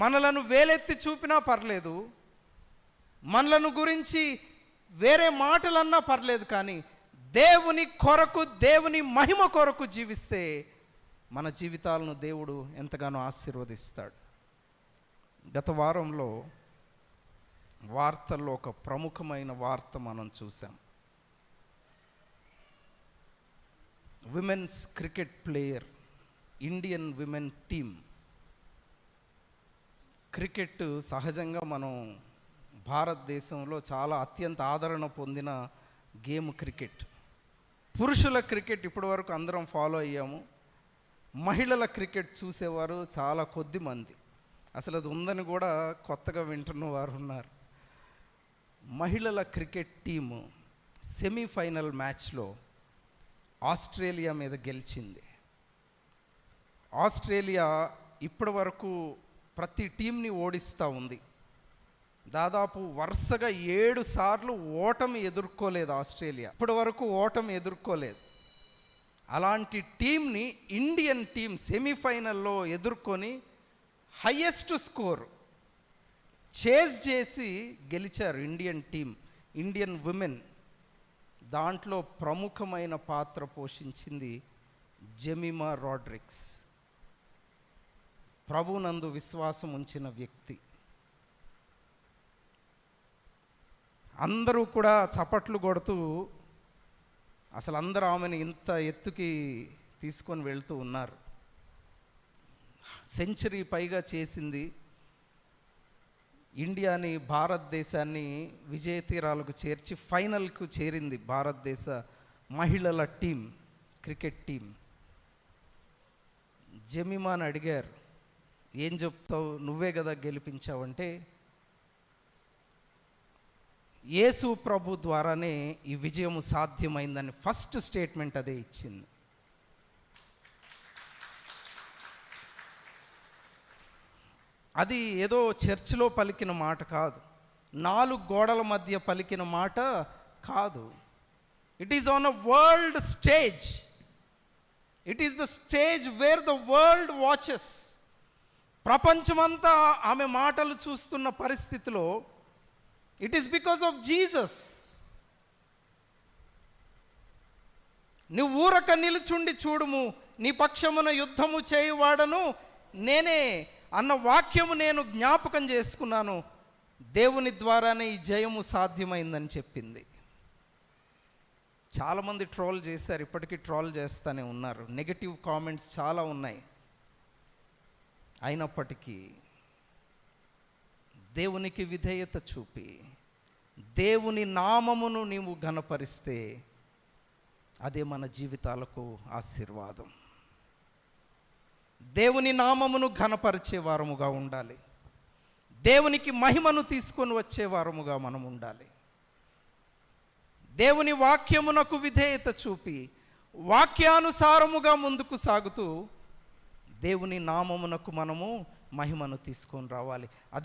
మనలను వేలెత్తి చూపినా పర్లేదు మనలను గురించి వేరే మాటలన్నా పర్లేదు కానీ దేవుని కొరకు దేవుని మహిమ కొరకు జీవిస్తే మన జీవితాలను దేవుడు ఎంతగానో ఆశీర్వదిస్తాడు. గత వారంలో వార్తల్లో ఒక ప్రముఖమైన వార్త మనం చూసాం women's cricket player Indian women team cricket సహజంగా మనం భారతదేశంలో చాలా అత్యంత ఆదరణ పొందిన గేమ్ క్రికెట్. పురుషుల క్రికెట్ ఇప్పటివరకు అందరం ఫాలో అయ్యాము. మహిళల క్రికెట్ చూసేవారు చాలా కొద్ది మంది. అసలు అది ఉందని కూడా కొత్తగా వింటున్న వారు ఉన్నారు. మహిళల క్రికెట్ టీము సెమీఫైనల్ మ్యాచ్లో ఆస్ట్రేలియా మీద గెలిచింది. ఆస్ట్రేలియా ఇప్పటి వరకు ప్రతి టీంని ఓడిస్తూ ఉంది. దాదాపు వరుసగా ఏడు సార్లు ఓటమి ఎదుర్కోలేదు ఆస్ట్రేలియా. ఇప్పటి వరకు ఓటమి ఎదుర్కోలేదు. అలాంటి టీంని ఇండియన్ టీం సెమీఫైనల్లో ఎదుర్కొని హయ్యెస్ట్ స్కోర్ చేజ్ చేసి గెలిచారు ఇండియన్ టీం ఇండియన్ విమెన్. దాంట్లో ప్రముఖమైన పాత్ర పోషించింది జెమిమా రాడ్రిక్స్. ప్రభునందు విశ్వాసం ఉంచిన వ్యక్తి. అందరూ కూడా చప్పట్లు కొడుతూ అసలు అందరూ ఆమెను ఇంత ఎత్తుకి తీసుకొని వెళ్తూ ఉన్నారు. సెంచరీ పైగా చేసింది ఇండియాని భారతదేశాన్ని విజయ తీరాలకు చేర్చి ఫైనల్కు చేరింది భారతదేశ మహిళల టీం క్రికెట్ టీం. జమిమాన్ అడిగారు ఏం చెప్తావు? నువ్వే కదా గెలిపించావంటే యేసు ప్రభు ద్వారానే ఈ విజయం సాధ్యమైందని ఫస్ట్ స్టేట్మెంట్ అదే ఇచ్చింది. అది ఏదో చర్చిలో పలికిన మాట కాదు. నాలుగు గోడల మధ్య పలికిన మాట కాదు. It is on a world stage it is the stage where the world watches ప్రపంచమంతా ఆమె మాటలు చూస్తున్న పరిస్థితిలో it is because of Jesus నువ్వు ఊరక నిలుచుండి చూడుము నీ పక్షమున యుద్ధము చేయువాడను నేనే అన్న వాక్యము నేను జ్ఞాపకం చేసుకున్నాను. దేవుని ద్వారానే ఈ జయము సాధ్యమైందని చెప్పింది. చాలామంది ట్రోల్ చేశారు ఇప్పటికీ ట్రోల్ చేస్తూనే ఉన్నారు. నెగటివ్ కామెంట్స్ చాలా ఉన్నాయి. అయినప్పటికీ దేవునికి విధేయత చూపి దేవుని నామమును నీవు ఘనపరిస్తే అదే మన జీవితాలకు ఆశీర్వాదం. దేవుని నామమును ఘనపరిచే వారముగా ఉండాలి. దేవునికి మహిమను తీసుకొని వచ్చే వారముగా మనం ఉండాలి. దేవుని వాక్యమునకు విధేయత చూపి వాక్యానుసారముగా ముందుకు సాగుతూ దేవుని నామమునకు మనము మహిమను తీసుకొని రావాలి. అదే